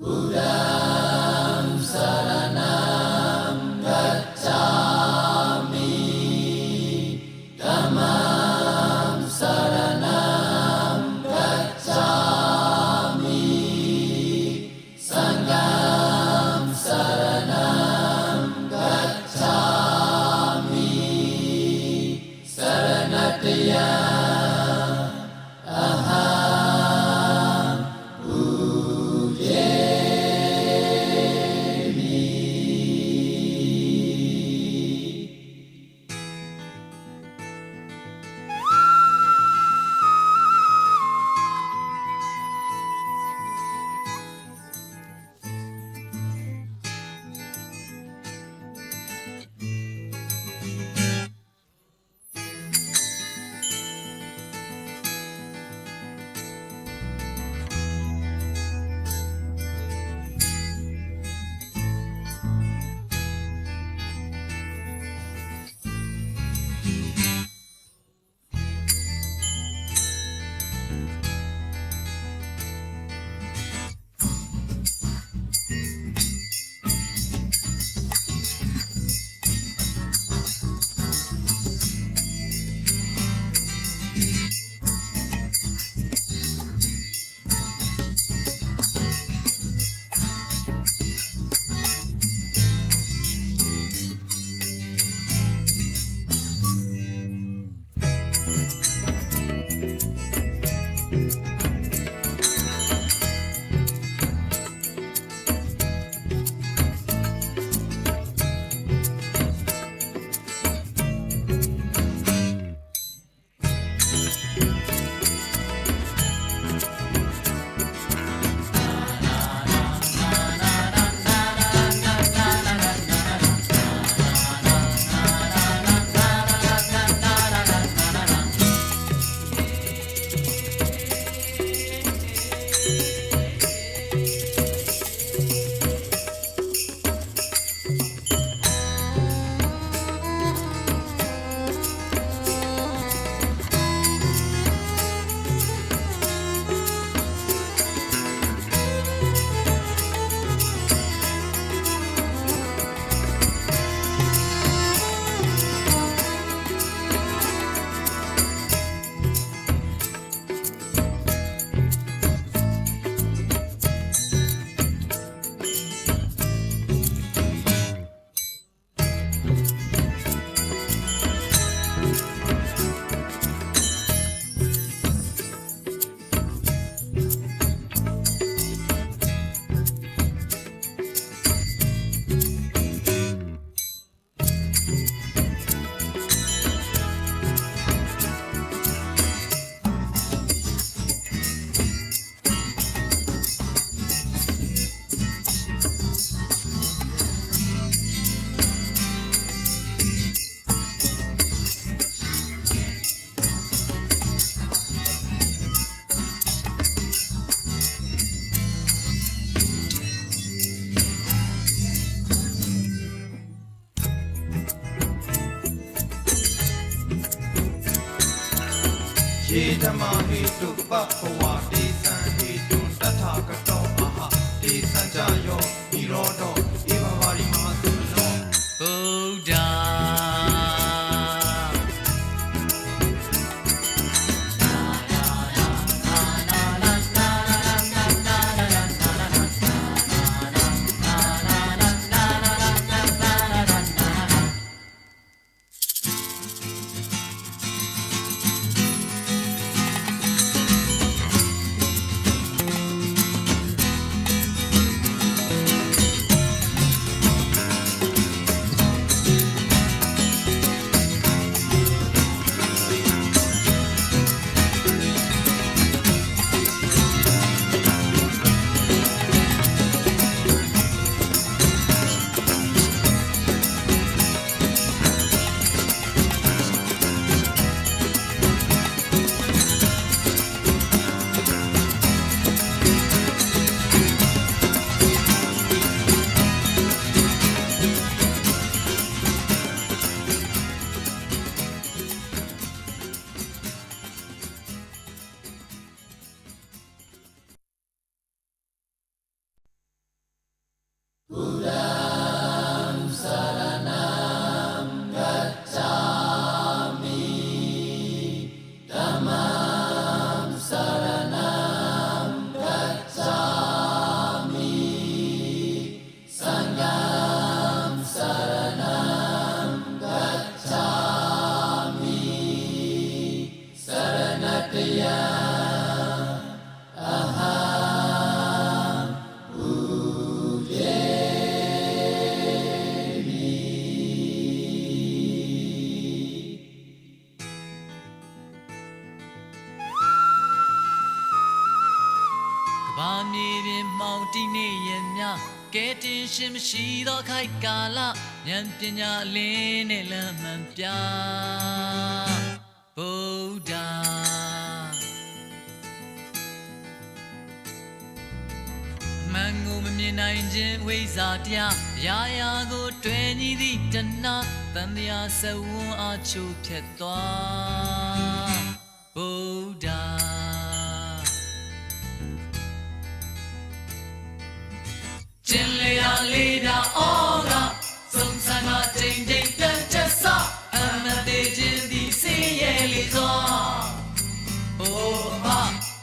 ယေ ဓမ္ဘာမြေပြင်မှောင်တိနေရဲ့များကဲတင်ရှင်မရှိသောခိုက်ကာလဉာဏ်ပညာအလင်းနဲ့လမ်းမှန်ပြဗုဒ္ဓ ကိုမမြင်နိုင်ခြင်းဝိဇ္ဇာတရားအရာရာကိုတွေ့ညီသည့်တဏှာတန်တရားစဝန်းအားချိုးဖြတ်သွားဗုဒ္ဓကျင်လေရလေးတာအောကစုံစမ်းကချိန်ချိန်ပြန်ချက်စအမသေးခြင်းသည်စင်းရဲ့လေစွာအိုမ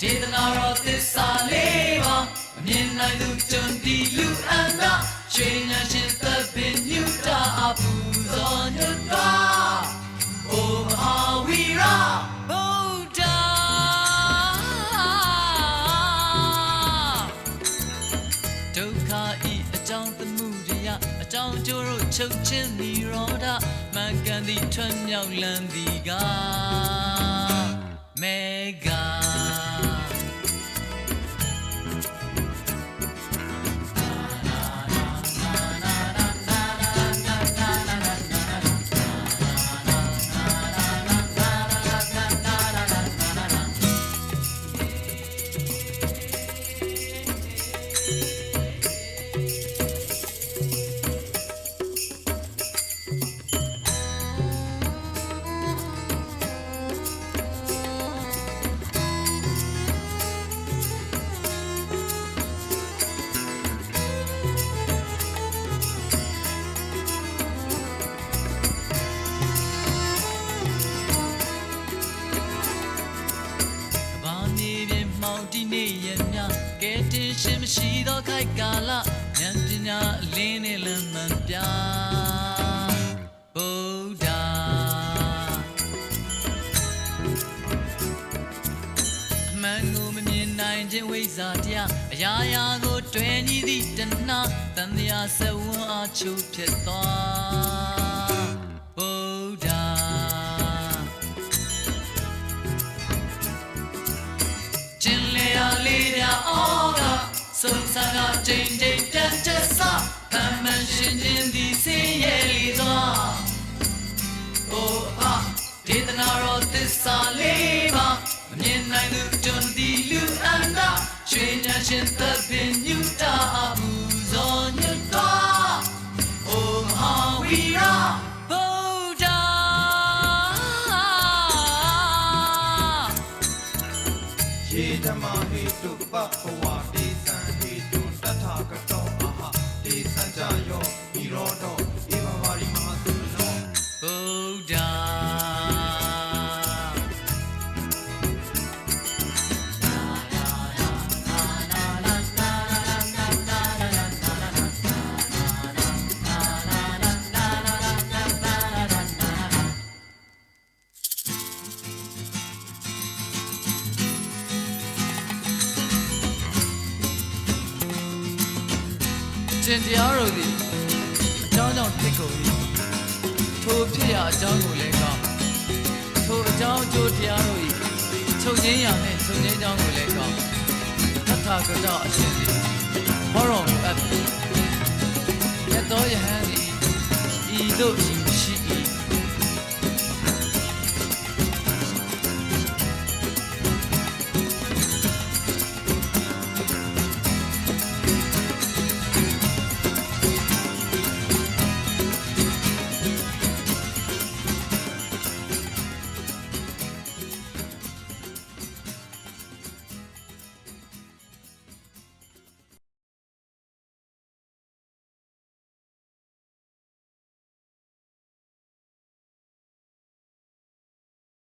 ဒေသနာတော်သစ္စာလေးပါအမြင် နိုင်သူကြုံဒီလူအန္တရွှေညာရှင်သဗ္ဗညုတာအပူဇော်ညွတ်တာအိုမဟာဝီရာဗုဒ္ဓဒုက္ခဤအကြောင်းသမှုတရားအကြောင်းကျိုးတို့ချုပ်ချင်းនិရောဓမင်္ဂန်သည်ထွတ်မြောက်လန်းသည်ကမေဂာ လဉာဏ်ပညာအလင်းနဲ့လမ်းမှန်ပြဗုဒ္ဓအမှန်ကိုမမြင်နိုင်ခြင်းဝိဇ္ဇာတရားအရာရာကို တွေ့ညီသည့်တဏှာတန်တရားစဝန်းအားချိုးဖြစ်သွား စုံစမ်းကချိန်ချိန်တန်ချက်စကမ္မရှင်ခြင်းသည်စင်းရဲ့လီသောအိုအာဒေသနာတော်သစ္စာလေးပါမမြင်နိုင်သူတွန်ဒီလူအန္တရွှေညာရှင်သဗ္ဗညုတာအမှုဇောညွတ်တော်အိုမဟာဝီရာ ရှင်တရားတော်သည်အကြောင်းကြောင့်ဖြစ်ကုန်၏ထိုဖြစ်ရာအကြောင်းကိုလည်းကောင်းထိုအကြောင်းအကျိုးတရားတို့၏ချုပ်ငင်းရာနှင့်ချုပ်ငင်းကြောင်းကိုလည်းကောင်းသတ္ထာဂတအရှင်သည်ဟောတော်မူအပ်ပြီရသောယဟန်သည်ဤသို့ရှိ